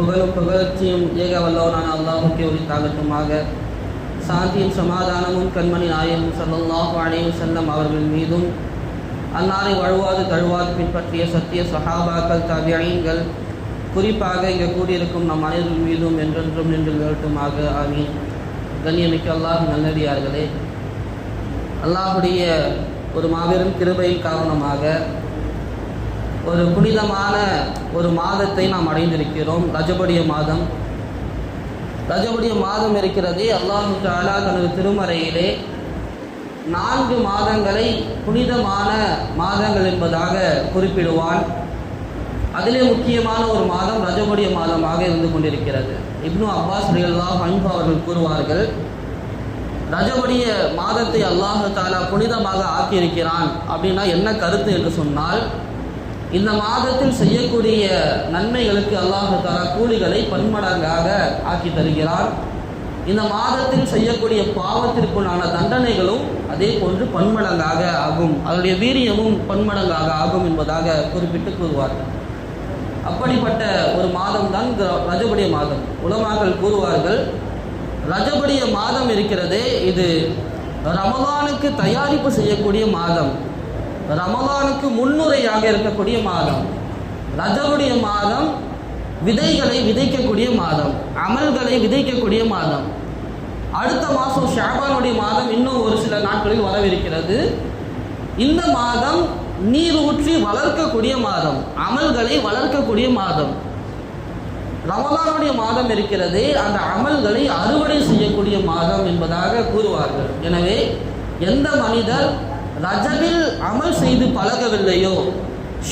புகழும் புகழ்ச்சியும் ஏக வல்லவனான அல்லாஹுக்கே உரித்தாகட்டுமாக சாந்தியும் சமாதானமும் கண்மணி நாயகம் ஸல்லல்லாஹு அலைஹி செல்லம் அவர்கள் மீதும் அன்னாரை வழுவாது தழுவாது பின்பற்றிய சத்திய சஹாபாக்கள் தபியீன்கள் குறிப்பாக இங்கே கூடியிருக்கும் நம் அனைவர்கள் மீதும் என்றென்றும் நின்று நிகழ்த்துமாக ஆமீன். கண்ணியமிக்க அல்லாஹ் நல்லடியார்களே அல்லாஹுடைய ஒரு மாபெரும் கிருபையின் காரணமாக ஒரு புனிதமான ஒரு மாதத்தை நாம் அடைந்திருக்கிறோம். ரஜபடிய மாதம். ரஜபடிய மாதம் இருக்கிறதே அல்லாஹு தாலா தனது திருமறையிலே நான்கு மாதங்களை புனிதமான மாதங்கள் என்பதாக குறிப்பிடுவான். அதிலே முக்கியமான ஒரு மாதம் ரஜபடிய மாதமாக இருந்து கொண்டிருக்கிறது. இப்னு அப்பாஸ் ரியல்லா அன்ஹு அவர்கள் கூறுவார்கள் ரஜபடிய மாதத்தை அல்லாஹு தாலா புனிதமாக ஆக்கியிருக்கிறான். அப்படின்னா என்ன கருத்து என்று சொன்னால் இந்த மாதத்தில் செய்யக்கூடிய நன்மைகளுக்கு அல்லாஹு தாலா கூலிகளை பன்மடங்காக ஆக்கி தருகிறார். இந்த மாதத்தில் செய்யக்கூடிய பாவத்திற்குண்டான தண்டனைகளும் அதே போன்று பன்மடங்காக ஆகும். அதனுடைய வீரியமும் பன்மடங்காக ஆகும் என்பதாக குறிப்பிட்டு கூறுவார்கள் அப்படிப்பட்ட ஒரு மாதம் தான் இந்த ரஜபடிய மாதம். உலமாக்கள் கூறுவார்கள் ரஜபடிய மாதம் இருக்கிறதே இது ரமலானுக்கு தயாரிப்பு செய்யக்கூடிய மாதம். ரமலானுக்கு முன்னுரையாக இருக்கக்கூடிய மாதம். ரஜவுடைய மாதம் விதைகளை விதைக்கக்கூடிய மாதம் அமல்களை விதைக்கக்கூடிய மாதம். அடுத்த மாதம் ஷாபானுடைய மாதம் இன்னும் ஒரு சில நாட்களில் வரவிருக்கிறது. இந்த மாதம் நீர் ஊற்றி வளர்க்கக்கூடிய மாதம் அமல்களை வளர்க்கக்கூடிய மாதம். ரமலானுடைய மாதம் இருக்கிறதே அந்த அமல்களை அறுவடை செய்யக்கூடிய மாதம் என்பதாக கூறுவார்கள். எனவே எந்த மனிதர் ரஜபில் அமல் செய்து பழகவில்லையோ?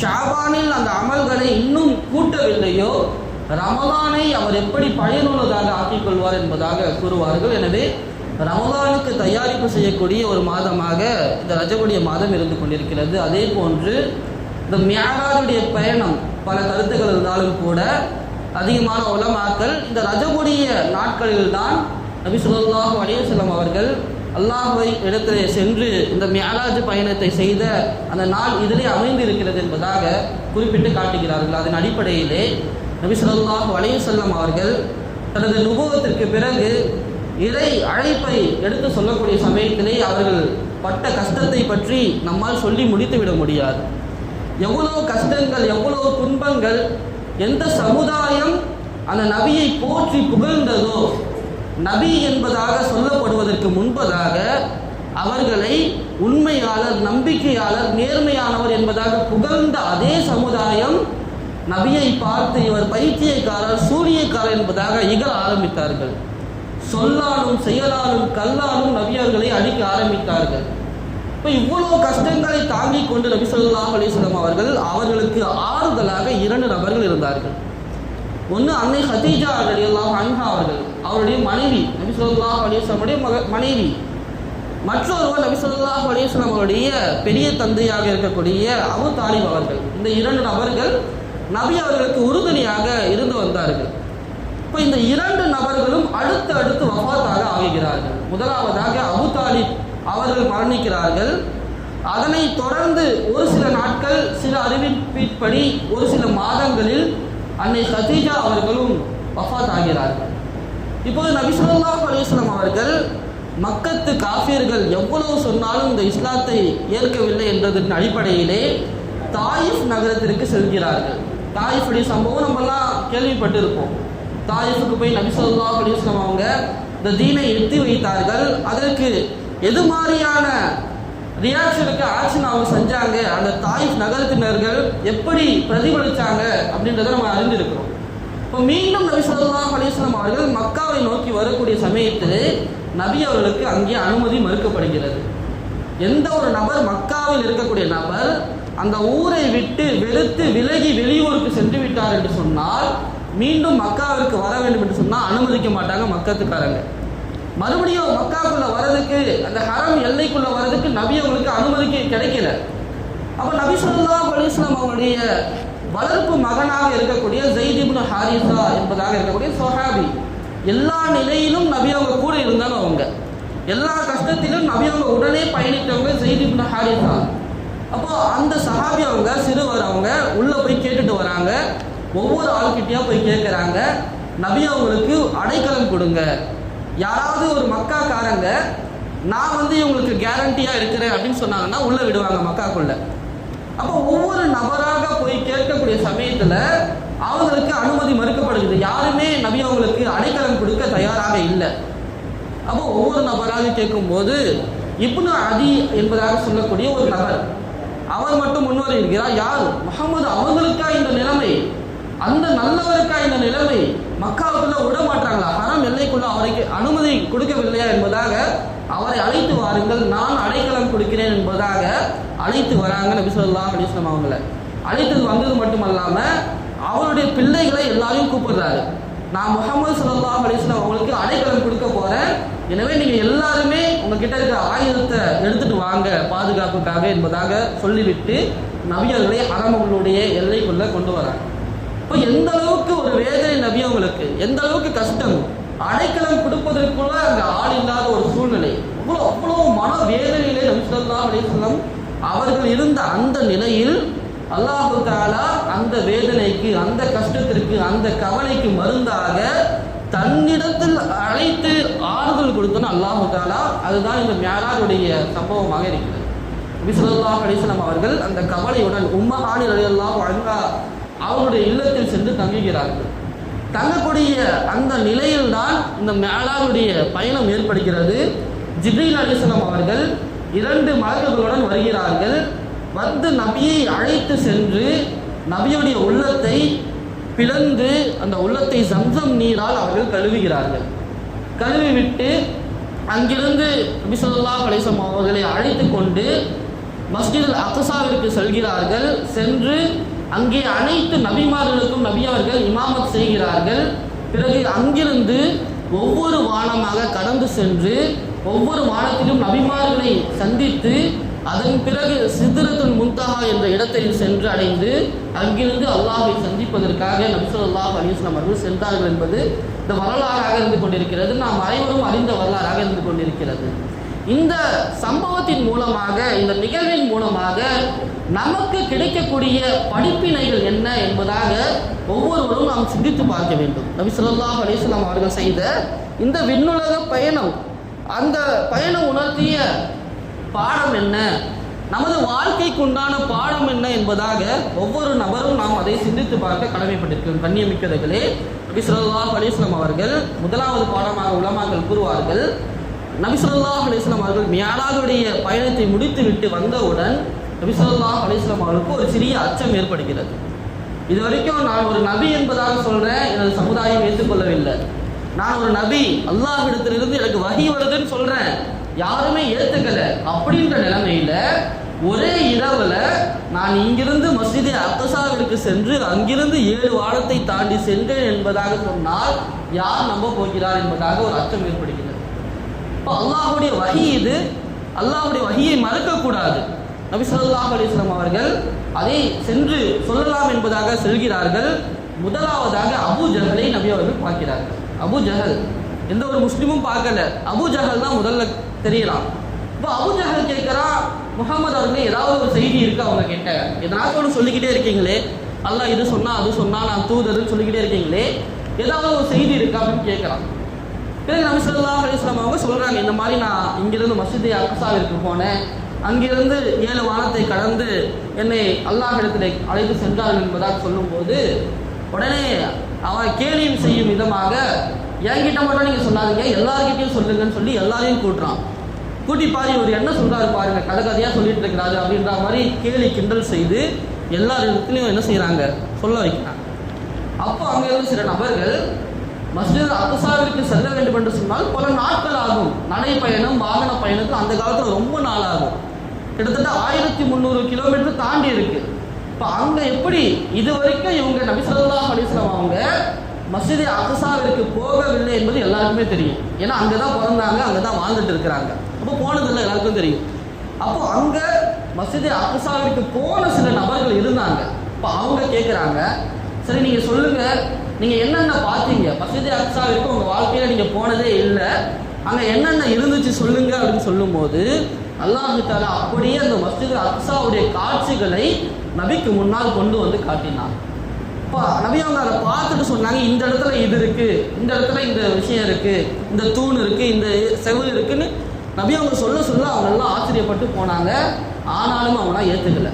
ஷாபானில் அந்த அமல்களை இன்னும் கூட்டவில்லையோ? ரமலானை அவர் எப்படி பயனுள்ளதாக ஆக்கிக் கொள்வார் என்பதாக கூறுவார்கள். எனவே ரமலானுக்கு தயாரிப்பு செய்யக்கூடிய ஒரு மாதமாக இந்த ரஜபுடைய மாதம் இருந்து கொண்டிருக்கிறது. அதே போன்று இந்த மியாராஜுடைய பயணம் பல கருத்துக்கள் இருந்தாலும் கூட அதிகமான உலமாக்கள் இந்த ரஜபுடைய நாட்களில்தான் நபி சுல்லாஹு அலிவசல்லம் அவர்கள் அல்லாஹுவை இடத்திலே சென்று இந்த மியாராஜ் பயணத்தை செய்த அந்த நாள் இதிலே அமைந்து இருக்கிறது என்பதாக குறிப்பிட்டு காட்டுகிறார்கள். அதன் அடிப்படையிலே நபி சொல்லாஹு அவர்கள் தனது நுபவத்திற்கு பிறகு இறை அழைப்பை எடுத்து சொல்லக்கூடிய சமயத்திலே அவர்கள் பட்ட கஷ்டத்தை பற்றி நம்மால் சொல்லி முடித்து விட முடியாது. எவ்வளோ கஷ்டங்கள் எவ்வளோ துன்பங்கள் எந்த சமுதாயம் அந்த நபியை போற்றி புகழ்ந்ததோ நபி என்பதாக சொல்லப்படுவதற்கு முன்பதாக அவர்களை உண்மையாளர் நம்பிக்கையாளர் நேர்மையானவர் என்பதாக புகழ்ந்த அதே சமுதாயம் நபியை பார்த்து இவர் பைத்தியக்காரர் சூரியக்காரர் என்பதாக இகழ ஆரம்பித்தார்கள். சொல்லாலும் செயலாலும் கல்லாலும் நபியர்களை அழிக்க ஆரம்பித்தார்கள். இப்போ இவ்வளோ கஷ்டங்களை தாங்கிக் கொண்டு நபி சொல்லாஹ் அலிஸ்லாம் அவர்கள் அவர்களுக்கு ஆறுதலாக இரண்டு நபர்கள் இருந்தார்கள். ஒன்று அன்னை ஹதீஜா அலியல்லாஹ் அன்ஹா அவர்கள். அவருடைய மனைவி நபி சொல்லா அலிஸ்லாமுடைய மக மனைவி. மற்றொருவர் நபி சொல்லா அலிஸ்லாம் அவருடைய பெரிய தந்தையாக இருக்கக்கூடிய அபு தாலிப் அவர்கள். இந்த இரண்டு நபர்கள் நபி அவர்களுக்கு உறுதுணையாக இருந்து வந்தார்கள். இப்போ இந்த இரண்டு நபர்களும் அடுத்து அடுத்து வஃபாத்தாக ஆகிறார்கள் முதலாவதாக அபு தாலிப் அவர்கள் மரணிக்கிறார்கள். அதனை தொடர்ந்து ஒரு சில நாட்கள் சில அறிவிப்பின்படி ஒரு சில மாதங்களில் அன்னை சதீஜா அவர்களும் வஃபாத் ஆகிறார்கள். இப்போது நபிசுல்லாஹ் அலிஸ்லாம் அவர்கள் மக்கத்து காஃபியர்கள் எவ்வளவு சொன்னாலும் இந்த இஸ்லாத்தை ஏற்கவில்லை என்றதன் அடிப்படையிலே தாயிஃப் நகரத்திற்கு செல்கிறார்கள். தாயிஃபுடைய சம்பவம் நம்மெல்லாம் கேள்விப்பட்டிருப்போம். தாயிஃபுக்கு போய் நபிசுல்லா அலிஸ்லாம் அவங்க இந்த தீனை எடுத்து வைத்தார்கள். அதற்கு எது மாதிரியான ரியாக்ஷனுக்கு ஆக்ஷன் அவங்க செஞ்சாங்க? அந்த தாயிஃப் நகரத்தினர்கள் எப்படி பிரதிபலித்தாங்க அப்படின்றத நம்ம அறிந்திருக்கிறோம். இப்போ மீண்டும் நபி சொல்லா அலிஸ்லாம் அவர்கள் மக்காவை நோக்கி வரக்கூடிய சமயத்தில் நபி அவர்களுக்கு அங்கே அனுமதி மறுக்கப்படுகிறது. எந்த ஒரு நபர் மக்காவில் இருக்கக்கூடிய நபர் அந்த ஊரை விட்டு வெறுத்து விலகி வெளியூருக்கு சென்று விட்டார் என்று சொன்னால் மீண்டும் மக்காவிற்கு வர வேண்டும் என்று சொன்னால் அனுமதிக்க மாட்டாங்க மக்கத்துக்காரங்க. மறுபடியும் மக்காவுக்குள்ள வர்றதுக்கு அந்த ஹரம் எல்லைக்குள்ள வர்றதுக்கு நபி அவங்களுக்கு அனுமதிக்க கிடைக்கல. அப்போ நபி சொல்லா அலிஸ்லாம் அவங்களுடைய வளர்ப்பு மகனாக இருக்கக்கூடிய ஜெய்திபுன் ஹாரிசா என்பதாக இருக்கக்கூடிய சொஹாபி. எல்லா நிலையிலும் நபி அவங்க கூட இருந்தாங்க அவங்க. எல்லா கஷ்டத்திலும் நபி அவங்க உடனே பயணித்தவங்க ஜெய்திபுன் ஹாரிசா. அப்போ அந்த சஹாபி அவங்க சிறுவர் அவங்க உள்ள போய் கேட்டுட்டு வராங்க. ஒவ்வொரு ஆள்கிட்டயா போய் கேட்குறாங்க நபி அவங்களுக்கு அடைக்கலம் கொடுங்க. யாராவது ஒரு மக்காக்காரங்க நான் வந்து இவங்களுக்கு கேரண்டியா இருக்கிறேன் அப்படின்னு சொன்னாங்கன்னா உள்ள விடுவாங்க மக்காக்குள்ள. அப்போ ஒவ்வொரு நபராக போய் கேட்கக்கூடிய சமயத்துல அவங்களுக்கு அனுமதி மறுக்கப்படுகிறது. யாருமே நபி அவங்களுக்கு அடைக்கலம் கொடுக்க தயாராக இல்லை. அப்போ ஒவ்வொரு நபராக கேட்கும்போது இப்னு அதி என்பதாக சொல்லக்கூடிய ஒரு நபர் அவர் மட்டும் முன்வர இருக்கிறார். யார்? முகமது அவங்களுக்கா இந்த நிலைமை? அந்த நல்லவருக்கா இந்த நிலைமை? மக்காவுக்குள்ள விட மாட்டாங்களா? ஹரம் எல்லைக்குள்ள அவருக்கு அனுமதி கொடுக்கவில்லையா என்பதாக அவரை அழைத்து வாருங்கள் நான் அடைக்கலம் கொடுக்கிறேன் என்பதாக அழைத்து வராங்க நபி சொல்லாம் அலைஹி வஸல்லம் அவங்கள. அழைத்தது வந்தது மட்டுமல்லாம அவருடைய பிள்ளைகளை எல்லாரையும் கூப்பிடுறாரு. நான் முகமது ஸல்லல்லாஹு அலிஸ்லாம் அவங்களுக்கு அடைக்கலம் கொடுக்க போறேன். எனவே நீங்க எல்லாருமே உங்ககிட்ட இருக்கிற ஆயுதத்தை எடுத்துட்டு வாங்க பாதுகாப்புக்காக என்பதாக சொல்லிவிட்டு நபியர்களை அரமங்களுடைய எல்லைக்குள்ள கொண்டு வராங்க. இப்போ எந்த அளவுக்கு ஒரு வேதனை நபி அவங்களுக்கு எந்த அளவுக்கு கஷ்டம்? அடைக்கலம் கொடுப்பதற்குள்ள அங்க ஆள் இல்லாத ஒரு சூழ்நிலை. அவ்வளோ அவ்வளோ மன வேதனையிலே நபி ஸல்லல்லாஹு அவர்கள் இருந்த அந்த நிலையில் அல்லாஹு தாலா அந்த வேதனைக்கு அந்த கஷ்டத்திற்கு அந்த கவலைக்கு மருந்தாக தன்னிடத்தில் அழைத்து ஆறுதல் கொடுத்தன அல்லாஹு தாலா அதுதான் இந்த மேலாருடைய சம்பவமாக இருக்கிறது. நபி ஸல்லல்லாஹு அவர்கள் அந்த கவலையுடன் உம்மஹானி ரலியல்லாஹு அன்ஹா அவருடைய இல்லத்தில் சென்று தங்குகிறார்கள். தங்கக்கூடிய அந்த நிலையில்தான் இந்த மேலாவுடைய பயணம் ஏற்படுகிறது. ஜிப்ரீல் அலிஸ்லாம் அவர்கள் இரண்டு மலக்குகளுடன் வருகிறார்கள். வந்து நபியை அழைத்து சென்று நபியுடைய உள்ளத்தை பிளந்து அந்த உள்ளத்தை சம்சம் நீரால் அவர்கள் கழுவுகிறார்கள். கழுவி விட்டு அங்கிருந்து நபி கலேசம் அவர்களை அழைத்து கொண்டு மஸ்ஜித் அக்ஸாவிற்கு செல்கிறார்கள். சென்று அங்கே அனைத்து நபிமார்களுக்கும் நபியவர்கள் இமாமத் செய்கிறார்கள். பிறகு அங்கிருந்து ஒவ்வொரு வானமாக கடந்து சென்று ஒவ்வொரு வானத்திலும் நபிமார்களை சந்தித்து அதன் பிறகு சித்திரத்துல் முன்தஹா என்ற இடத்தில் சென்று அடைந்து அங்கிருந்து அல்லாஹை சந்திப்பதற்காக நம்சல்லாஹ் அலிஸ்லாம் அவர்கள் சென்றார்கள் என்பது இந்த வரலாறாக இருந்து கொண்டிருக்கிறது. நாம் அனைவரும் அறிந்த வரலாறாக இருந்து கொண்டிருக்கிறது. இந்த சம்பவத்தின் மூலமாக இந்த நிகழ்வின் மூலமாக நமக்கு கிடைக்கக்கூடிய படிப்பினைகள் என்ன என்பதாக ஒவ்வொருவரும் நாம் சிந்தித்து பார்க்க வேண்டும். நபி ஸல்லல்லாஹு அலிஸ்லாம் அவர்கள் செய்த இந்த விண்ணுலக பயணம் அந்த பயணம் உணர்த்திய பாடம் என்ன நமது வாழ்க்கைக்கு உண்டான பாடம் என்ன என்பதாக ஒவ்வொரு நபரும் நாம் அதை சிந்தித்து பார்க்க கடமைப்பட்டிருக்கிறோம். கண்ணியமிக்கதைகளே நபி ஸல்லல்லாஹு அலிஸ்லாம் அவர்கள் முதலாவது பாடமாக உலமாக்கள் கூறுவார்கள் நபி அலிஸ்லாம் அவர்கள் மியாராஜுடைய பயணத்தை முடித்துவிட்டு வந்தவுடன் நபி அலிஸ்லாம் அவர்களுக்கு ஒரு சிறிய அச்சம் ஏற்படுகிறது. இது வரைக்கும் நான் ஒரு நபி என்பதாக சொல்கிறேன் எனது சமுதாயம் ஏற்றுக்கொள்ளவில்லை. நான் ஒரு நபி அல்லாஹிடத்திலிருந்து எனக்கு வகி வருதுன்னு சொல்கிறேன் யாருமே ஏற்றுக்கலை அப்படின்ற நிலைமையில் ஒரே இரவில் நான் இங்கிருந்து மஸ்ஜிதே அக்ஸாவிற்கு சென்று அங்கிருந்து ஏழு வாரத்தை தாண்டி சென்றேன் என்பதாக சொன்னால் யார் நம்ப போகிறார் என்பதாக ஒரு அச்சம் ஏற்படுகிறது. இப்போ அல்லாஹுடைய வகி இது. அல்லாஹுடைய வகையை மறக்கக்கூடாது. நபி சொல்லாஹ் அலிஸ்லாம் அவர்கள் அதை சென்று சொல்லலாம் என்பதாக செல்கிறார்கள். முதலாவதாக அபு ஜஹலை நபி அவர்கள் பார்க்கிறார்கள். அபு ஜஹல் எந்த ஒரு முஸ்லீமும் பார்க்கல. அபு ஜஹல் தான் முதல்ல தெரியலாம். இப்போ அபு ஜஹல் கேட்குறா முகமது அவர்கள் ஏதாவது ஒரு செய்தி இருக்கு அவங்க கிட்ட? எதனாச்சும் ஒன்று சொல்லிக்கிட்டே இருக்கீங்களே. அல்லாஹ் இது சொன்னா அது சொன்னா நான் தூதர்னு சொல்லிக்கிட்டே இருக்கீங்களே. ஏதாவது ஒரு செய்தி இருக்கா அப்படின்னு கேட்குறான் பிறகு நம்ம ஸல்லல்லாஹு அலிஸ்லாம் அவங்க சொல்கிறாங்க இந்த மாதிரி நான் இங்கிருந்து மசிதி அக்ஸாவிற்கு போனேன். அங்கிருந்து ஏழு வானத்தை கடந்து என்னை அல்லாஹிடத்தில் அழைத்து சென்றார்கள் என்பதாக சொல்லும்போது உடனே அவன் கேலியும் செய்யும் விதமாக என்கிட்ட மட்டும் நீங்கள் சொல்லாதீங்க எல்லார்கிட்டயும் சொல்லுங்கன்னு சொல்லி எல்லாரையும் கூட்டுறான். கூட்டி பாரு இவர் என்ன சொல்கிறாரு பாருங்க கதை கதையாக சொல்லிட்டு இருக்கிறாரு அப்படின்ற மாதிரி கேலி கிண்டல் செய்து எல்லார் இடத்துலையும் என்ன செய்கிறாங்க சொல்ல வைக்கிறாங்க. அப்போ அங்கேருந்து சில நபர்கள் மஸ்ஜித் அக்ஸாவிற்கு செல்ல வேண்டும் என்று சொன்னால் பல நாட்கள் ஆகும். நடைப்பயணம் வாகன பயணத்தில் அந்த காலத்தில் ரொம்ப நாள் ஆகும் கிட்டத்தட்ட ஆயிரத்தி முந்நூறு கிலோமீட்டர் தாண்டி இருக்கு. இப்போ அங்க எப்படி இது வரைக்கும் இவங்க நபிசல்லா ஸல்லல்லாஹு அவங்க மஸ்ஜித் அகசாவிற்கு போகவில்லை என்பது எல்லாருக்குமே தெரியும். ஏன்னா அங்கே தான் பிறந்தாங்க அங்கே தான் வாழ்ந்துட்டு இருக்கிறாங்க. அப்போ போனதில்லை எல்லாருக்கும் தெரியும். அப்போ அங்கே மஸ்ஜித் அகசாவிற்கு போன சில நபர்கள் இருந்தாங்க. இப்போ அவங்க கேட்குறாங்க சரி நீங்கள் சொல்லுங்கள் நீங்க என்னென்ன பார்த்தீங்க? மசிதி அக்ஸாவிற்கு உங்க வாழ்க்கையில நீங்க போனதே இல்லை. அங்க என்னென்ன இருந்துச்சு சொல்லுங்க அப்படின்னு சொல்லும்போது அல்லாஹு தாலா அப்படியே அந்த மஸ்ஜித் அக்ஸாவுடைய காட்சிகளை நபிக்கு முன்னால் கொண்டு வந்து காட்டினான். நபி அவங்க அதை பார்த்துட்டு சொன்னாங்க இந்த இடத்துல இது இருக்கு இந்த இடத்துல இந்த விஷயம் இருக்கு இந்த தூண் இருக்கு இந்த செவு இருக்குன்னு நபி அவங்க சொல்ல சொல்ல அவங்க எல்லாம் ஆச்சரியப்பட்டு போனாங்க. ஆனாலும் அவங்களாம் ஏத்துக்கல.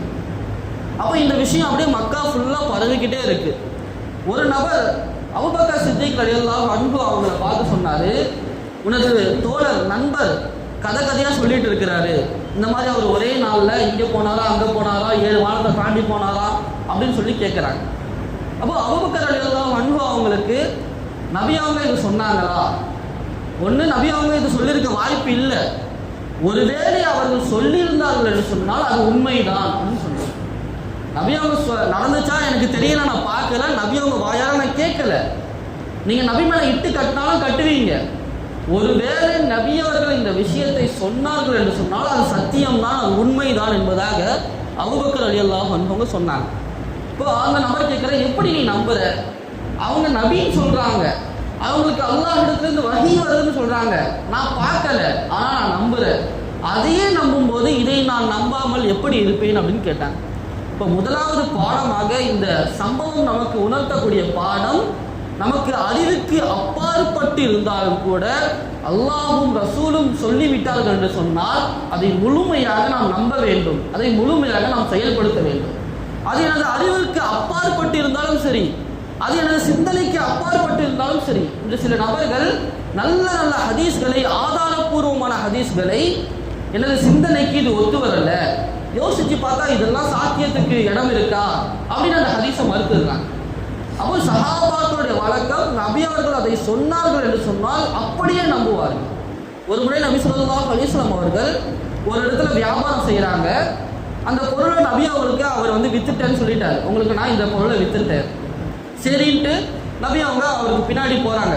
அப்போ இந்த விஷயம் அப்படியே மக்கா ஃபுல்லாக பரவிக்கிட்டே இருக்கு. ஒரு நபர் அவுபக்கர் சித்திக் ரலியல்லாஹு அன்பு அவங்கள பார்த்து சொன்னாரு. உனது தோழர் நண்பர் கதை கதையாக சொல்லிட்டு இருக்கிறாரு. இந்த மாதிரி அவர் ஒரே நாளில் இங்கே போனாரா அங்கே போனாரா ஏழு வாரத்தை தாண்டி போனாரா அப்படின்னு சொல்லி கேட்குறாங்க அப்போ அவுபக்கர் ரலியல்லாஹு அன்பு அவங்களுக்கு நபி அவங்க இது சொன்னாங்களா? ஒன்று நபி அவங்க இது சொல்லியிருக்க வாய்ப்பு இல்லை. ஒருவேளை அவர்கள் சொல்லியிருந்தார்கள் என்று சொன்னால் அது உண்மைதான் நபி அவங்க சொ- நடந்துச்சா எனக்கு தெரியல நான் பார்க்கல. நபி அவங்க வாயால நான் கேட்கல. நீங்க நபி மேல இட்டு கட்டினாலும் கட்டுவீங்க. ஒருவேளை நபி அவர்கள் இந்த விஷயத்தை சொன்னார்கள் என்று சொன்னால் அது சத்தியம்தான் அது உண்மைதான் என்பதாக அவுபக்கர் அலி அல்லாஹ் வந்தவங்க சொன்னாங்க. இப்போ அந்த நபர் கேட்குற எப்படி நீ நம்புற? அவங்க நபின்னு சொல்றாங்க. அவங்களுக்கு அல்லாஹ் இடத்துலேருந்து வகி வருதுன்னு சொல்றாங்க. நான் பார்க்கல ஆனா நான் நம்புறேன். அதையே நம்பும்போது இதை நான் நம்பாமல் எப்படி இருப்பேன் அப்படின்னு கேட்டாங்க. இப்போ முதலாவது பாடமாக இந்த சம்பவம் நமக்கு உணர்த்தக்கூடிய பாடம் நமக்கு அறிவுக்கு அப்பாற்பட்டு இருந்தாலும் கூட அல்லாஹும் ரசூலும் சொல்லிவிட்டார்கள் என்று சொன்னால் அதை முழுமையாக நாம் நம்ப வேண்டும். அதை முழுமையாக நாம் செயல்படுத்த வேண்டும். அது எனது அறிவுக்கு அப்பாற்பட்டு இருந்தாலும் சரி அது எனது சிந்தனைக்கு அப்பாற்பட்டு இருந்தாலும் சரி இன்று சில நபர்கள் நல்ல நல்ல ஹதீஸ்களை ஆதாரபூர்வமான ஹதீஸ்களை எனது சிந்தனைக்கு இது ஒத்து வரல யோசிச்சு பார்த்தா இதெல்லாம் சாத்தியத்துக்கு இடம் இருக்கா? அப்படின்னு அந்த ஹதீஸை மறுத்துருக்காங்க அப்போ சஹாபாக்களுடைய வழக்கம் நபி அவர்கள் அதை சொன்னார்கள் என்று சொன்னால் அப்படியே நம்புவார்கள். ஒரு முறை நபி ஸல்லல்லாஹு அலிஸ்லாம் அவர்கள் ஒரு இடத்துல வியாபாரம் செய்கிறாங்க அந்த பொருளை நபி அவருக்கு அவர் வந்து வித்துட்டேன்னு சொல்லிட்டாரு. உங்களுக்கு நான் இந்த பொருளை வித்துட்டேன். சரின்ட்டு நபி அவங்க அவருக்கு பின்னாடி போகிறாங்க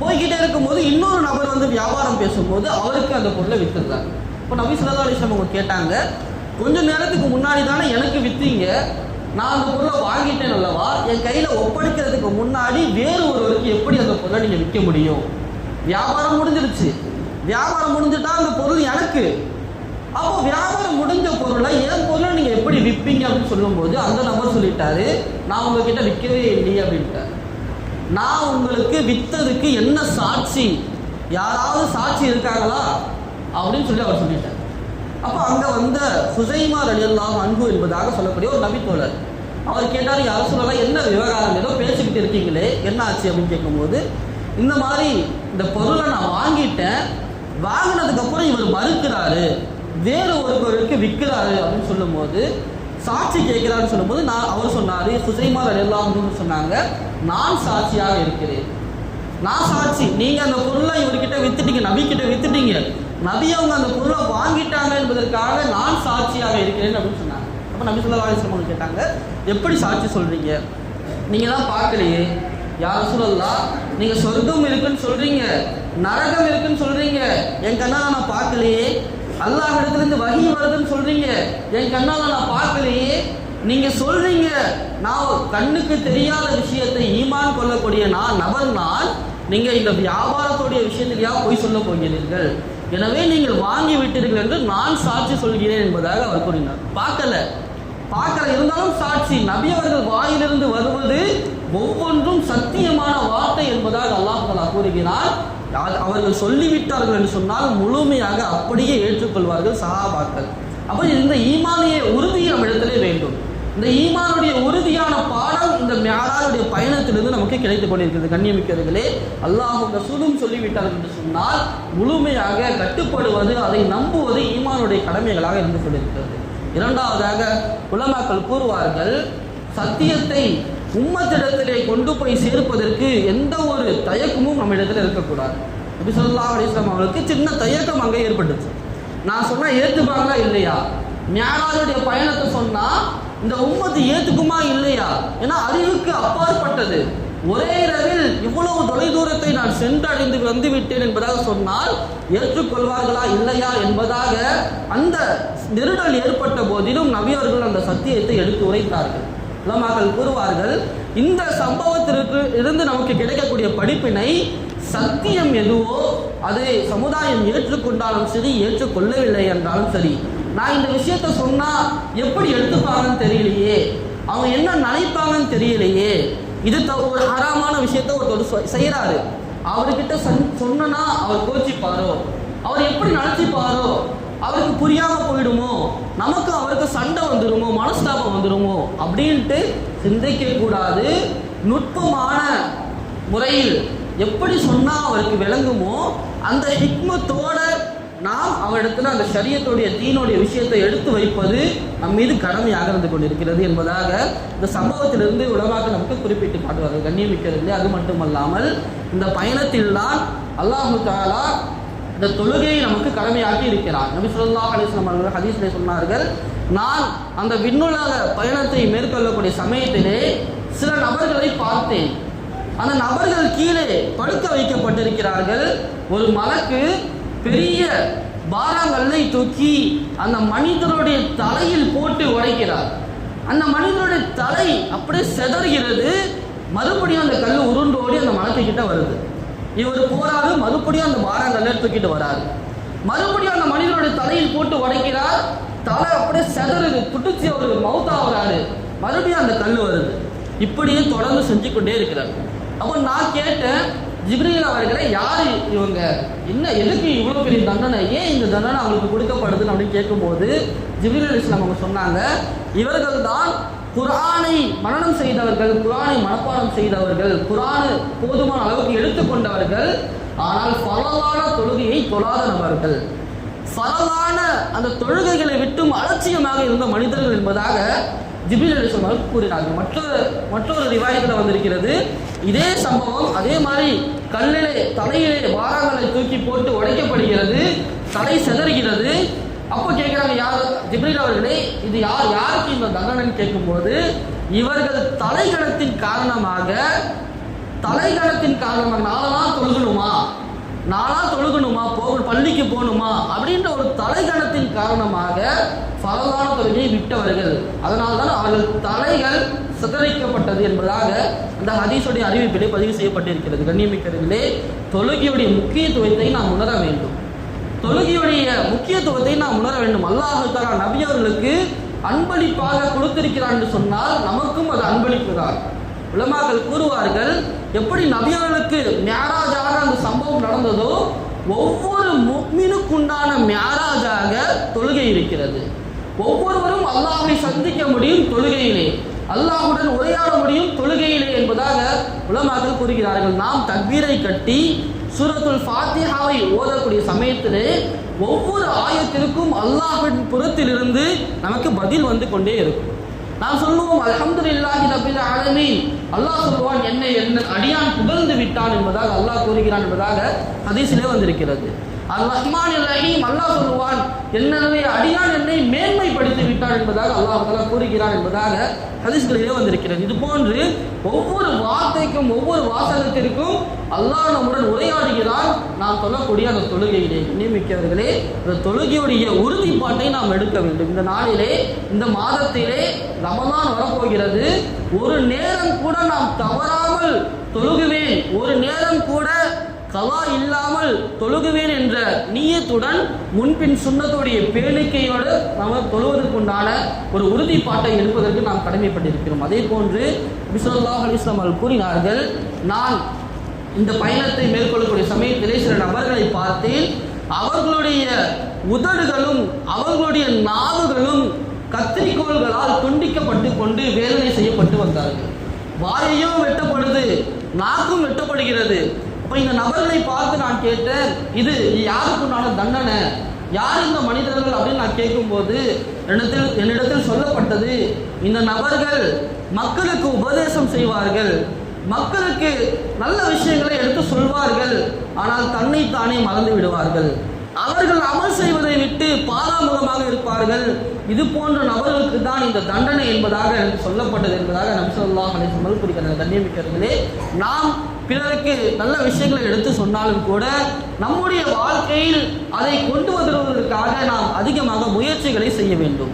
போய்கிட்டே இருக்கும்போது இன்னொரு நபர் வந்து வியாபாரம் பேசும்போது அவருக்கு அந்த பொருளை வித்துருந்தாங்க இப்போ நபி சொல்லா அலிஸ்லாம் அவங்க கேட்டாங்க கொஞ்ச நேரத்துக்கு முன்னாடி தானே எனக்கு வித்தீங்க. நான் அந்த பொருளை வாங்கிட்டேன் அல்லவா? என் கையில் ஒப்படைக்கிறதுக்கு முன்னாடி வேறு ஒருவருக்கு எப்படி அந்த பொருளை நீங்கள் விற்க முடியும்? வியாபாரம் முடிஞ்சிருச்சு. வியாபாரம் முடிஞ்சுட்டா அந்த பொருள் எனக்கு. அப்போ வியாபாரம் முடிஞ்ச பொருளை என் பொருளை நீங்கள் எப்படி விற்பீங்க அப்படின்னு சொல்லும்போது அந்த நபர் சொல்லிட்டாரு நான் உங்ககிட்ட விற்கவே இல்லையே அப்படின்ட்டார். நான் உங்களுக்கு வித்ததுக்கு என்ன சாட்சி? யாராவது சாட்சி இருக்காங்களா? அப்படின்னு சொல்லி அவர் சொல்லிட்டார். அப்போ அங்கே வந்த ஹுசைமா ரலியல்லாஹு அன்பு என்பதாக சொல்லக்கூடிய ஒரு நபித்தோழர் அவர் கேட்டார் யார் சொல்லலாம் என்ன விவகாரம்? ஏதோ பேசிக்கிட்டு இருக்கீங்களே என்ன ஆச்சு? அப்படின்னு கேட்கும்போது இந்த மாதிரி இந்த பொருளை நான் வாங்கிட்டேன். வாங்கினதுக்கப்புறம் இவர் மறுக்கிறாரு. வேறு ஒருவருக்கு விற்கிறாரு. அப்படின்னு சொல்லும்போது சாட்சி கேட்கிறாருன்னு சொல்லும்போது நான் அவர் சொன்னார் ஹுசைமா ரலியல்லாஹு சொன்னாங்க நான் சாட்சியாக இருக்கிறேன். நான் சாட்சி. நீங்க அந்த பொருளை இவர்கிட்ட வித்துட்டீங்க நபிக்கிட்ட வித்துட்டீங்க. நபி அவங்க அந்த பொருளை வாங்கிட்டாங்க என்பதற்காக நான் சாட்சியாக இருக்கிறேன் அப்படின்னு சொன்னாங்க. அப்போ நபி சொல்லா அலிஸ்லாம் கேட்டாங்க எப்படி சாட்சி சொல்கிறீங்க நீங்கள் தான் பார்க்கலையே. யார் சொல்லலாம் நீங்கள் சொர்க்கம் இருக்குன்னு சொல்கிறீங்க நரகம் இருக்குன்னு சொல்கிறீங்க என் கண்ணால் நான் பார்க்கலையே. அல்லாஹ் இடத்துலேருந்து வகி வருதுன்னு சொல்கிறீங்க என் கண்ணால் நான் பார்க்கலையே. நீங்கள் சொல்கிறீங்க நான் கண்ணுக்கு தெரியாத விஷயத்தை ஈமான் கொள்ளக்கூடிய நான் நபர் நான் நீங்கள் இந்த வியாபாரத்துடைய விஷயத்திலேயா போய் சொல்ல போகிறீர்கள். எனவே நீங்கள் வாங்கி விட்டீர்கள் என்று நான் சாட்சி சொல்கிறேன் என்பதாக அவர் கூறினார். பார்க்கல. பார்க்கல. இருந்தாலும் சாட்சி. நபி அவர்கள் வாயிலிருந்து வருவது ஒவ்வொன்றும் சத்தியமான வார்த்தை என்பதாக அல்லாஹ் கூறுகிறார் அவர்கள் சொல்லிவிட்டார்கள் என்று சொன்னால் முழுமையாக அப்படியே ஏற்றுக்கொள்வார்கள் சகாபாக்கள் அப்போ இந்த ஈமானிய உறுதி நம்ம இடத்திலே வேண்டும். இந்த ஈமானுடைய உறுதியான பாடம் இந்த மேலாளுடைய பயணத்திலிருந்து நமக்கு கிடைத்துக் கொண்டிருக்கிறது. கண்ணியமிக்கிறதுகளே அல்லாஹும் ரசூலும் சொல்லிவிட்டார்கள் என்று சொன்னால் முழுமையாக கட்டுப்படுவது அதை நம்புவது ஈமானுடைய கடமைகளாக இருந்து கொண்டிருக்கிறது. இரண்டாவதாக உலமாக்கள் கூறுவார்கள் சத்தியத்தை உம்மத்திடத்திலே கொண்டு போய் சேர்ப்பதற்கு எந்த ஒரு தயக்கமும் நம்ம இடத்துல இருக்கக்கூடாது. நபி சொல்லா அலிஸ்லாம் அவர்களுக்கு சின்ன தயக்கம் அங்கே ஏற்பட்டுச்சு. நான் சொன்னால் ஏற்றுப்பாங்களா இல்லையா? ஞானாளுடைய பயணத்தை சொன்னால் இந்த உம்மத்து ஏத்துக்குமா இல்லையா? ஏன்னா அறிவுக்கு அப்பாற்பட்டது. ஒரே இரவில் இவ்வளவு தொலைதூரத்தை நான் சென்றடைந்து வந்து விட்டேன் என்பதாக சொன்னால் ஏற்றுக்கொள்வார்களா இல்லையா என்பதாக அந்த நெருடல் ஏற்பட்ட போதிலும் நபியவர்கள் அந்த சத்தியத்தை எடுத்து உரைத்தார்கள். உலமாக்கள் கூறுவார்கள் இந்த சம்பவத்திற்கு இருந்து நமக்கு கிடைக்கக்கூடிய படிப்பினை சத்தியம் எதுவோ அதை சமுதாயம் ஏற்றுக்கொண்டாலும் சரி ஏற்றுக்கொள்ளவில்லை என்றாலும் சரி நான் இந்த விஷயத்த சொன்னா எப்படி எடுத்துப்பாங்கன்னு தெரியலையே. அவங்க என்ன நினைப்பாங்கன்னு தெரியலையே. இது த- ஒரு ஹராமான விஷயத்த ஒருத்தர் சொ- செய்யறாரு அவர்கிட்ட சொன் சொன்னா அவர் கோச்சிப்பாரோ? அவர் எப்படி நினைச்சுப்பாரோ? அவருக்கு புரியாம போயிடுமோ? நமக்கு அவருக்கு சண்டை வந்துடுமோ மனஸ்தாபம் வந்துடுமோ அப்படின்ட்டு சிந்திக்க கூடாது நுட்பமான முறையில் எப்படி சொன்னா அவருக்கு விளங்குமோ அந்த ஹிக்மத்தோட நாம் அவரிடத்துல அந்த சரியத்துடைய தீனுடைய விஷயத்தை எடுத்து வைப்பது நம் மீது கடமையாக இருந்து கொண்டிருக்கிறது என்பதாக இந்த சம்பவத்திலிருந்து உலகாக நமக்கு குறிப்பிட்டு காட்டுவார்கள். கண்ணியமிக்கிறது அது மட்டுமல்லாமல் இந்த பயணத்தில் தான் அல்லாஹு தாலா இந்த தொழுகையை நமக்கு கடமையாக்கி இருக்கிறார் நபி சொல்லா அலைஹி அவர்கள் ஹதீஸ்லே சொன்னார்கள் நான் அந்த விண்ணுலக பயணத்தை மேற்கொள்ளக்கூடிய சமயத்திலே சில நபர்களை பார்த்தேன். அந்த நபர்கள் கீழே படுக்க வைக்கப்பட்டிருக்கிறார்கள். ஒரு மலக்கு பெரிய பாராங்கல்லை தூக்கி அந்த மனிதருடைய தலையில் போட்டு உடைக்கிறார். அந்த மனிதனுடைய தலை அப்படியே செதறுகிறது. மறுபடியும் அந்த கல் உருண்டோடி அந்த மலக்கு கிட்ட வருது. இவர் போறாரு மறுபடியும் அந்த பாராங்கல்லை தூக்கிட்டு வராரு. மறுபடியும் அந்த மனிதனுடைய தலையில் போட்டு உடைக்கிறார். தலை அப்படியே செதறுது துடிச்சு அவர் மவுத்தாகிறாரு மறுபடியும் அந்த கல் வருது. இப்படியே தொடர்ந்து செஞ்சு கொண்டே இருக்கிறார். அப்போ நான் கேட்டேன் ஜிப்ரீல் அவர்களை யார் இவங்க? என்ன எதுக்கு இவ்வளோ பெரிய தண்டனை? ஏன் இந்த தண்டனை அவங்களுக்கு கொடுக்கப்படுதுன்னு அப்படின்னு கேட்கும்போது ஜிப்ரீல் அலி இஸ்லாம் அவங்க சொன்னாங்க இவர்கள் தான் குரானை மனநம் செய்தவர்கள் குரானை மனப்பாடம் செய்தவர்கள் குரானு போதுமான அளவுக்கு எடுத்துக்கொண்டவர்கள். ஆனால் பரவான தொழுகையை தொழாத நபர்கள் பரவான அந்த தொழுகைகளை விட்டும் அலட்சியமாக இருந்த மனிதர்கள் என்பதாக ஜிபில் அலிஸ்லாம் அவர்கள் கூறினார்கள். மற்றொரு மற்றொரு ரிவாயத்தில் வந்திருக்கிறது. இதே சம்பவம் அதே மாதிரி கல்லிலே தலையிலே வாராங்களை தூக்கி போட்டு உடைக்கப்படுகிறது. தலை செதறுகிறது. அப்போ கேட்குறாங்க யார்? ஜிப்ரீல் அவர்களே இது யார் யாருக்கு இந்த தண்டனை கேட்கும்போது இவர்கள் தலைகணத்தின் காரணமாக தலைகணத்தின் காரணமாக நாளெல்லாம் தொழுகணுமா? நாளாக தொழுகணுமா? போக பள்ளிக்கு போகணுமா? அப்படின்ற ஒரு தலைகணத்தின் காரணமாக பரவான தொழுகையை விட்டவர்கள். அதனால் தான் அவர்கள் தலைகள் சிதறிக்கப்பட்டது என்பதாக அந்த ஹதீஸுடைய அறிவிப்பிலே பதிவு செய்யப்பட்டிருக்கிறது. கண்ணியமிக்கிறதிலே தொழுகையுடைய முக்கியத்துவத்தை நாம் உணர வேண்டும். தொழுகையுடைய முக்கியத்துவத்தை நாம் உணர வேண்டும். அல்லாஹு நபி அவர்களுக்கு அன்பளிப்பாக கொடுத்திருக்கிறான் என்று சொன்னால் நமக்கும் அது அன்பளிப்பு தான். உலமாக்கள் கூறுவார்கள் எப்படி நபியர்களுக்கு மேராஜாக அந்த சம்பவம் நடந்ததோ ஒவ்வொரு முக்மினுக்குண்டான மேராஜாக தொழுகை இருக்கிறது. ஒவ்வொருவரும் அல்லாஹை சந்திக்க முடியும் தொழுகையிலே. அல்லாஹுடன் உரையாட முடியும் தொழுகையிலே என்பதாக உலமாக்கள் கூறுகிறார்கள். நாம் தக்பீரை கட்டி சூரத்துல் ஃபாத்திஹாவை ஓதக்கூடிய சமயத்திலே ஒவ்வொரு ஆயத்திற்கும் அல்லாஹின் புறத்திலிருந்து நமக்கு பதில் வந்து கொண்டே இருக்கும். நாம் சொல்லுவோம் அல்ஹம்துலில்லாஹி ரப்பில் ஆலமீன். அல்லாஹ் சொல்லுவான் என்னை என்ன அடியான் புகழ்ந்து விட்டான் என்பதாக அல்லாஹ் கூறுகிறான் என்பதாக அதிசிலே வந்திருக்கிறது. அல் ரஹ்மான் ரஹீம் அல்லாஹ் சொல்லுவான் என்னவே அடியான் என்னை மேன்மைப்படுத்தி விட்டான் என்பதாக அல்லாஹ் தலா கூறுகிறான் என்பதாக ஹதீஸ்களிலே வந்திருக்கிறது. இது போன்று ஒவ்வொரு வார்த்தைக்கும் ஒவ்வொரு வாசகத்திற்கும் அல்லாஹ் நம்முடன் உரையாடுகிறான். நாம் சொல்லக்கூடிய அந்த தொழுகையிலே நியமிக்கிறவர்களே இந்த தொழுகையுடைய உறுதிப்பாட்டை நாம் எடுக்க வேண்டும். இந்த நாளிலே இந்த மாதத்திலே ரமதான் வரப்போகிறது. ஒரு நேரம் கூட நாம் தவறாமல் தொழுகுவேன். ஒரு நேரம் கூட கலா இல்லாமல் தொழுகுவேன் என்ற நீயத்துடன் முன்பின் சுண்ணத்துடைய பேணிக்கையோடு நாம் தொழுவதற்குண்டான ஒரு உறுதிப்பாட்டை எடுப்பதற்கு நாம் கடமைப்பட்டிருக்கிறோம். அதே போன்று பிஸ்வல்லாஹ் அலிஸ்லாம் அவர்கள் கூறினார்கள் நான் இந்த பயணத்தை மேற்கொள்ளக்கூடிய சமயத்திலே சில நபர்களை பார்த்தேன். அவர்களுடைய உதடுகளும் அவர்களுடைய நாவுகளும் கத்திரிக்கோள்களால் துண்டிக்கப்பட்டு கொண்டு வேதனை செய்யப்பட்டு வந்தார்கள். வாயையும் வெட்டப்படுது நாக்கும் வெட்டப்படுகிறது. இப்போ இந்த நபர்களை பார்த்து நான் கேட்டேன் இது யாருக்குண்டான தண்டனை? யார் இந்த மனிதர்கள் அப்படின்னு நான் கேட்கும்போது என்னிடத்தில் என்னிடத்தில் சொல்லப்பட்டது இந்த நபர்கள் மக்களுக்கு உபதேசம் செய்வார்கள். மக்களுக்கு நல்ல விஷயங்களை எடுத்து சொல்வார்கள். ஆனால் தன்னை தானே மறந்து விடுவார்கள். அவர்கள் அமல் செய்வதை விட்டு பாராமுகமாக இருப்பார்கள். இது போன்ற நபர்களுக்கு தான் இந்த தண்டனை என்பதாக எனக்கு சொல்லப்பட்டது என்பதாக நம்சல்லா அலிஸ்மல் குறிக்கிற கண்ணியமிக்கிறர்களே நாம் பிறருக்கு நல்ல விஷயங்களை எடுத்து சொன்னாலும் கூட நம்முடைய வாழ்க்கையில் அதை கொண்டு வருவதற்காக நாம் அதிகமாக முயற்சிகளை செய்ய வேண்டும்.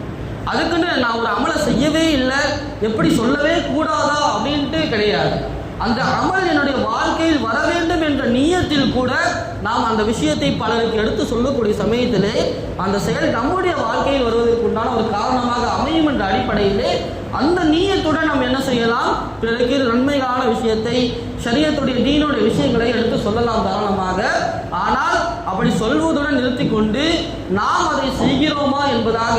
அதுக்குன்னு நான் ஒரு அமலை செய்யவே இல்லை. எப்படி சொல்லவே கூடாதா அப்படின்ட்டு கிடையாது. அந்த அமல் என்னுடைய வாழ்க்கையில் வர வேண்டும் என்ற நீயத்தில் கூட நாம் அந்த விஷயத்தை பலருக்கு எடுத்து சொல்லக்கூடிய சமயத்திலே அந்த செயல் நம்முடைய வாழ்க்கையில் வருவதற்கு உண்டான ஒரு காரணமாக அமையும் என்ற அடிப்படையிலே அந்த நீயத்துடன் நாம் என்ன செய்யலாம்? பிறருக்கு நன்மைகளான விஷயத்தை சரியத்துடைய தீனுடைய விஷயங்களை எடுத்து சொல்லலாம் தாராளமாக. ஆனால் அப்படி சொல்வதுடன் நிறுத்தி கொண்டு நாம் அதை செய்கிறோமா என்பதாக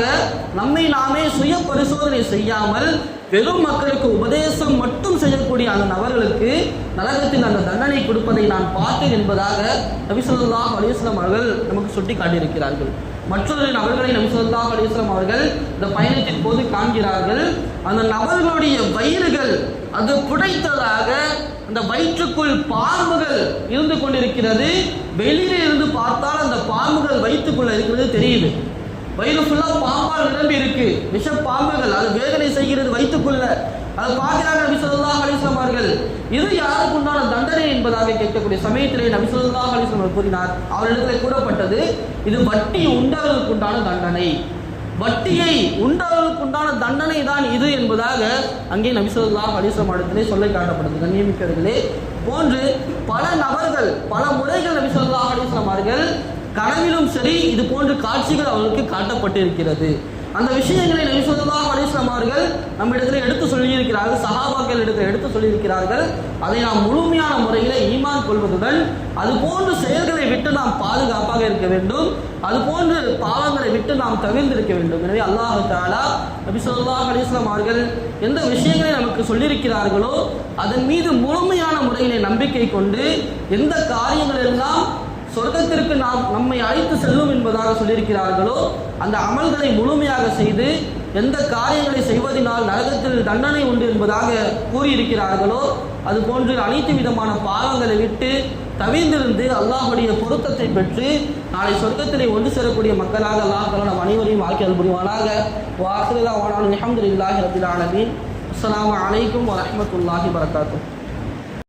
நம்மை நாமே சுய பரிசோதனை செய்யாமல் வெறும் மக்களுக்கு உபதேசம் மட்டும் செய்யக்கூடிய அந்த நபர்களுக்கு நரகத்தில் அந்த தண்டனை கொடுப்பதை நான் பார்த்தேன் என்பதாக நபிசல்லா அலிஸ்லாம் அவர்கள் நமக்கு சுட்டி காட்டியிருக்கிறார்கள். மற்றொரு நபர்களை நபிசல்லா அலிஸ்லாம் அவர்கள் இந்த பயணத்தின் போது காண்கிறார்கள். அந்த நபர்களுடைய வயிறுகள் அது புடைத்ததாக அந்த வயிற்றுக்குள் பாம்புகள் இருந்து கொண்டிருக்கிறது. வெளியில இருந்து பார்த்தால் அந்த பாம்புகள் வயிற்றுக்குள்ள இருக்கிறது தெரியுது. வயிறு ஃபுல்லா பாம்பால் நிரம்பி இருக்கு. விஷ பாம்புகள் அது வேதனை செய்கிறது வயிற்றுக்குள்ள. அதை பார்க்கிறாங்க நபிசுல்லா ஸல்லல்லாஹு அவர்கள். இது யாருக்கு உண்டான தண்டனை என்பதாக கேட்கக்கூடிய சமயத்திலே நபிசுல்லா ஸல்லல்லாஹு கூறினார். அவரிடத்தில் கூறப்பட்டது இது வட்டி உண்டவர்களுக்கு உண்டான தண்டனை. வட்டியை உண்டவர்களுக்கு உண்டான தண்டனை தான் இது என்பதாக அங்கே நபி ஸல்லல்லாஹு இடத்திலே சொல்ல காட்டப்படுது. கண்ணியமிக்கவர்களே போன்று பல நபர்கள் பல முறைகள் நபி ஸல்லல்லாஹு அவர்கள் கனவிலும் சரி இது போன்ற காட்சிகள் அவர்களுக்கு காட்டப்பட்டிருக்கிறது. அந்த விஷயங்களை நபி ஸல்லல்லாஹு அலைஹி வஸல்லம் அவர்கள் நம்மிடத்தில் எடுத்து சொல்லியிருக்கிறார்கள் சஹாபாக்கள் இடத்தில் எடுத்து சொல்லியிருக்கிறார்கள். அதை நாம் முழுமையான முறையில் ஈமான் கொள்வதுடன் அது போன்ற செயல்களை விட்டு நாம் பாதுகாப்பாக இருக்க வேண்டும். அது போன்று பாவங்களை விட்டு நாம் தவிர்ந்திருக்க வேண்டும். எனவே அல்லாஹ் தாலா நபி ஸல்லல்லாஹு அவர்கள் எந்த விஷயங்களை நமக்கு சொல்லியிருக்கிறார்களோ அதன் மீது முழுமையான முறையிலே நம்பிக்கை கொண்டு எந்த காரியங்கள் எல்லாம் சொர்க்கத்திற்கு நாம் நம்மை அழைத்து செல்லும் என்பதாக சொல்லியிருக்கிறார்களோ அந்த அமல்களை முழுமையாக செய்து எந்த காரியங்களை செய்வதனால் நரகத்தில் தண்டனை உண்டு என்பதாக கூறியிருக்கிறார்களோ அதுபோன்று அனைத்து விதமான பாவங்களை விட்டு தவிர்ந்திருந்து அல்லாஹுடைய பொருத்தத்தை பெற்று நாளை சொர்க்கத்திலே ஒன்று சேரக்கூடிய மக்களாக அல்லாஹ் நம் அனைவரையும் ஆக்கியல் புரிவானாக வாசிலா வானாலும் அலமதுல்லாஹி ரபில் ஆலமீன். அஸ்லாம் அனைக்கும் வரமத்துல்லாஹி வரகாத்துஹ்